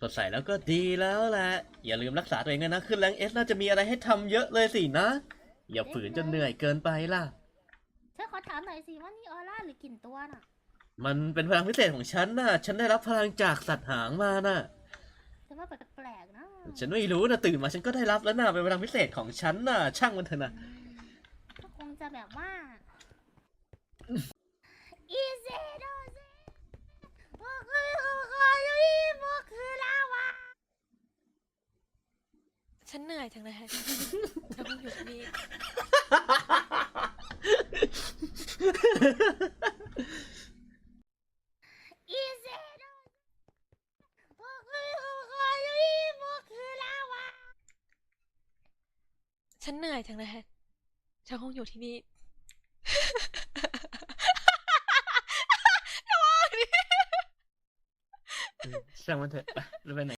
สดใสแล้วก็ดีแล้วแหละ อย่าลืมรักษาตัวเองด้วยนะ ขึ้นแรงเอสน่าจะมีอะไรให้ทำเยอะเลยสินะ อย่าฝืนจนเหนื่อยเกินไปล่ะฉันขอถามหน่อยสิว่านี่ออร่าหรือกลิ่นตัวน่ะ มันเป็นพลังพิเศษของฉันน่ะฉันได้รับพลังจากสัตว์หางมาน่ะแต่ว่าแปลกๆนะฉันไม่รู้นะตื่นมาฉันก็ได้รับแล้วนะเป็นพลังพิเศษของฉันน่ะช่างมันเถอะนะอืมก็คงจะแบบว่า ฉันเหนื่อยจังเลยฉันเพิ่งอยู่ที่นี่อีเซโดโมคือโคโยริโมคือลาวาฉันเหนื่อยจังเลยฉันคงอยู่ที่นี่ช่างมันเถอะไปเราไปไหน